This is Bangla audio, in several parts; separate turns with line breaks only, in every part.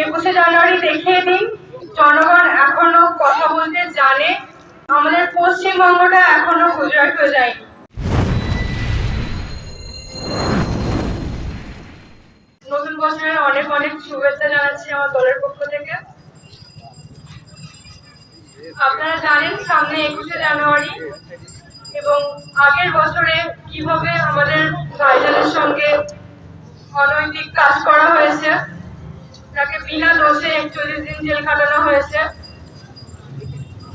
একুশে জানুয়ারি দেখিয়ে দিন, জনগণ এখনও কথা বলতে জানে। আমাদের পশ্চিমবঙ্গটা এখনও গুজরাট হয়ে যায়নি। নতুন বছরের অনেক অনেক শুভেচ্ছা জানাচ্ছি আমার দলের পক্ষ থেকে। আপনারা জানেন সামনে একুশে জানুয়ারি এবং আগের বছরে কীভাবে আমাদের ভাইজানের সঙ্গে অনৈতিক কাজ করা হয়েছে। বিনা একচল্লিশ দিন জেল কাটানো হয়েছে।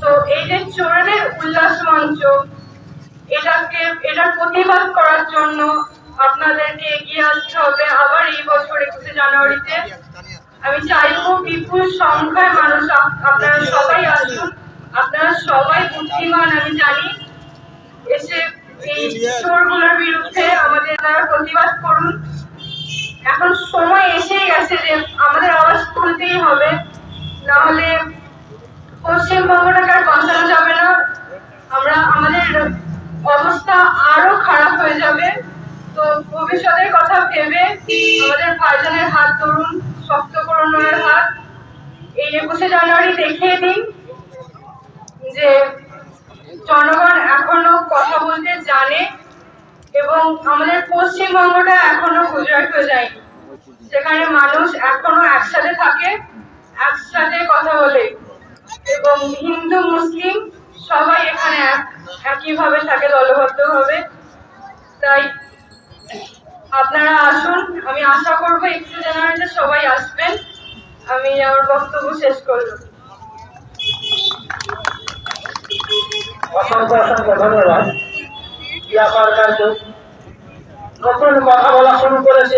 তো এই যে চোরের উল্লাস মঞ্চ, এটাকে এটার প্রতিবাদ করার জন্য আপনাদেরকে এগিয়ে আসতে হবে আবার এই বছর একুশে জানুয়ারিতে। আমি চাইব বিপুল সংখ্যায় মানুষ আপনারা সবাই আসুন, আপনারা সবাই বুদ্ধিমান, আমি জানি এসে এই চোরগুলোর বিরুদ্ধে আমাদের দ্বারা প্রতিবাদ করুন। এখন সময় আর বাঁচানো যাবে না? আমরা, আমাদের অবস্থা আরও খারাপ হয়ে যাবে। তো ভবিষ্যতের কথা ভেবে আমাদের হাত ধরুন, শক্ত হাত। এই একুশে জানুয়ারি দেখিয়ে দিন যে জনগণ এখনও কথা বলতে জানে এবং আমাদের পশ্চিমবঙ্গটা এখনও গুজরাট হয়ে যায়নি। সেখানে মানুষ এখনও একসাথে থাকে, একসাথে কথা বলে। এবং হিন্দু, মুসলিম সবাই এখানে এক, একইভাবে থাকে দলবদ্ধভাবে তাই আপনারা আসুন, আমি আশা করব একুশে জানুয়ারিতে সবাই আসবেন। আমি আমার বক্তব্য শেষ করলাম।
অসংখ্য অসংখ্য ধন্যবাদ। নতুন কথা বলা শুরু করেছে।